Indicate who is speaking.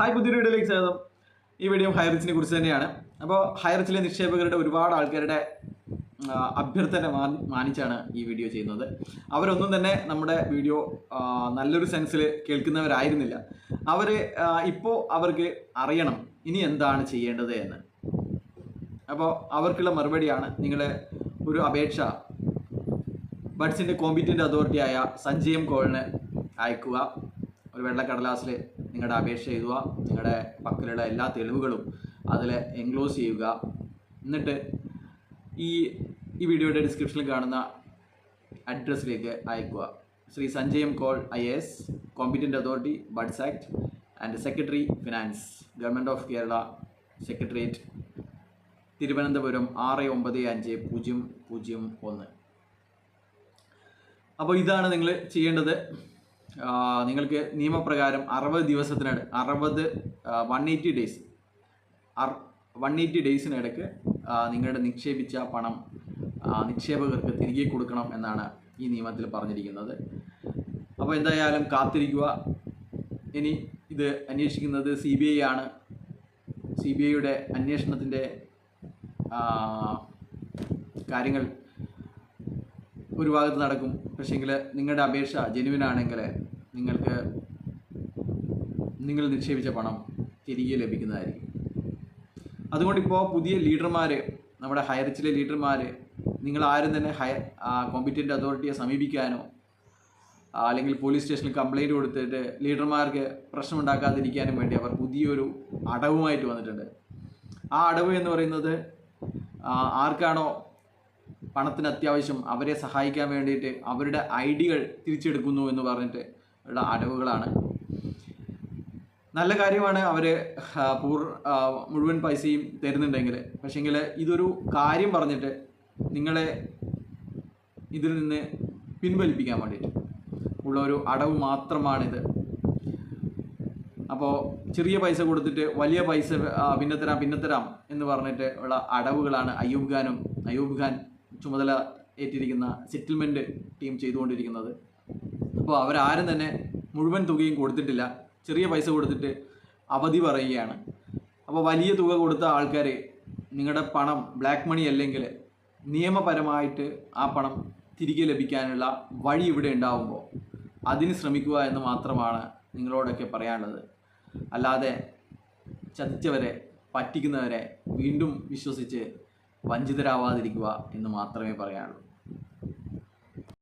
Speaker 1: Hi പുതിയൊരു വീഡിയോയിലേക്ക് സ്വാഗതം. ഈ വീഡിയോ ഹൈറിച്ചിനെ കുറിച്ച് തന്നെയാണ്. അപ്പോൾ ഹൈറിച്ചിലെ നിക്ഷേപകരുടെ ഒരുപാട് ആൾക്കാരുടെ അഭ്യർത്ഥന മാനിച്ചാണ് ഈ വീഡിയോ ചെയ്യുന്നത്. അവരൊന്നും തന്നെ നമ്മുടെ വീഡിയോ നല്ലൊരു സെൻസിൽ കേൾക്കുന്നവരായിരുന്നില്ല. അവർ ഇപ്പോൾ അവർക്ക് അറിയണം ഇനി എന്താണ് ചെയ്യേണ്ടത് എന്ന്. അപ്പോൾ അവർക്കുള്ള മറുപടിയാണ് നിങ്ങൾ ഒരു അപേക്ഷ. ബഡ്സിന്റെ കോമ്പീറ്റന്റ് അതോറിറ്റിയായ സഞ്ജയം കോളിന് അയക്കുക. ഒരു വെള്ളക്കടലാസിൽ നിങ്ങളുടെ അപേക്ഷ എഴുതുക നിങ്ങളുടെ പക്കലുള്ള എല്ലാ തെളിവുകളും അതിൽ എൻക്ലോസ് ചെയ്യുക. എന്നിട്ട് ഈ ഈ വീഡിയോയുടെ ഡിസ്ക്രിപ്ഷനിൽ കാണുന്ന അഡ്രസ്സിലേക്ക് അയക്കുക. Shri Sanjay M Kaul IAS competent authority BUDS act and secretary finance government of Kerala secretariat Thiruvananthapuram ആറ് ഒമ്പത് അഞ്ച് പൂജ്യം പൂജ്യം ഒന്ന്. അപ്പോൾ ഇതാണ് നിങ്ങൾ ചെയ്യേണ്ടത്. നിങ്ങൾക്ക് നിയമപ്രകാരം അറുപത് ദിവസത്തിനിട അറുപത് one eighty days one eighty ഡേയ്സിനിടയ്ക്ക് നിങ്ങളുടെ നിക്ഷേപിച്ച പണം നിക്ഷേപകർക്ക് തിരികെ കൊടുക്കണം എന്നാണ് ഈ നിയമത്തിൽ പറഞ്ഞിരിക്കുന്നത്. അപ്പോൾ എന്തായാലും കാത്തിരിക്കുക. ഇനി ഇത് അന്വേഷിക്കുന്നത് സി ബി ഐ ആണ്. സി ബി ഐയുടെ അന്വേഷണത്തിന്റെ കാര്യങ്ങൾ ഒരു ഭാഗത്ത് നടക്കും. പക്ഷേങ്കിൽ നിങ്ങളുടെ അപേക്ഷ ജെനുവിൻ ആണെങ്കിൽ നിങ്ങൾക്ക് നിങ്ങൾ നിക്ഷേപിച്ച പണം തിരികെ ലഭിക്കുന്നതായിരിക്കും. അതുകൊണ്ടിപ്പോൾ പുതിയ ലീഡർമാർ നമ്മുടെ ഹയർച്ചിലെ ലീഡർമാർ നിങ്ങൾ ആരും തന്നെ ഹയർ കോമ്പിറ്റന്റ് അതോറിറ്റിയെ സമീപിക്കാനോ അല്ലെങ്കിൽ പോലീസ് സ്റ്റേഷനിൽ കംപ്ലൈന്റ് കൊടുത്തിട്ട് ലീഡർമാർക്ക് പ്രശ്നമുണ്ടാക്കാതിരിക്കാനും വേണ്ടി അവർ പുതിയൊരു അടവുമായിട്ട് വന്നിട്ടുണ്ട്. ആ അടവ് എന്ന് പറയുന്നത് ആർക്കാണോ പണത്തിന് അത്യാവശ്യം അവരെ സഹായിക്കാൻ വേണ്ടിയിട്ട് അവരുടെ ഐഡികൾ തിരിച്ചെടുക്കുന്നു എന്ന് പറഞ്ഞിട്ട് ഉള്ള അടവുകളാണ് നല്ല കാര്യമാണ് അവർ പൂർ മുഴുവൻ പൈസയും തരുന്നുണ്ടെങ്കിൽ പക്ഷേങ്കിൽ ഇതൊരു കാര്യം പറഞ്ഞിട്ട് നിങ്ങളെ ഇതിൽ നിന്ന് പിൻവലിപ്പിക്കാൻ വേണ്ടിയിട്ട് ഉള്ള ഒരു അടവ് മാത്രമാണിത്. അപ്പോൾ ചെറിയ പൈസ കൊടുത്തിട്ട് വലിയ പൈസ പിന്നെ തരാം പിന്നെ തരാം എന്ന് പറഞ്ഞിട്ട് ഉള്ള അടവുകളാണ് അയ്യൂബ് ഖാനും അയ്യൂബ് ഖാൻ ചുമതല ഏറ്റിരിക്കുന്ന സെറ്റിൽമെന്റ് ടീം ചെയ്തുകൊണ്ടിരിക്കുന്നത്. അപ്പോൾ അവരാരും തന്നെ മുഴുവൻ തുകയും കൊടുത്തിട്ടില്ല. ചെറിയ പൈസ കൊടുത്തിട്ട് അവധി പറയുകയാണ്. അപ്പോൾ വലിയ തുക കൊടുത്ത ആൾക്കാർ നിങ്ങളുടെ പണം ബ്ലാക്ക് മണി അല്ലെങ്കിൽ നിയമപരമായിട്ട് ആ പണം തിരികെ ലഭിക്കാനുള്ള വഴി ഇവിടെ ഉണ്ടാവുമ്പോൾ അതിന് ശ്രമിക്കുക എന്ന് മാത്രമാണ് നിങ്ങളോടൊക്കെ പറയാനുള്ളത്. അല്ലാതെ ചതിച്ചവരെ പറ്റിക്കുന്നവരെ വീണ്ടും വിശ്വസിച്ച് വഞ്ചിതരാവാതിരിക്കുക എന്ന് മാത്രമേ പറയാനുള്ളൂ.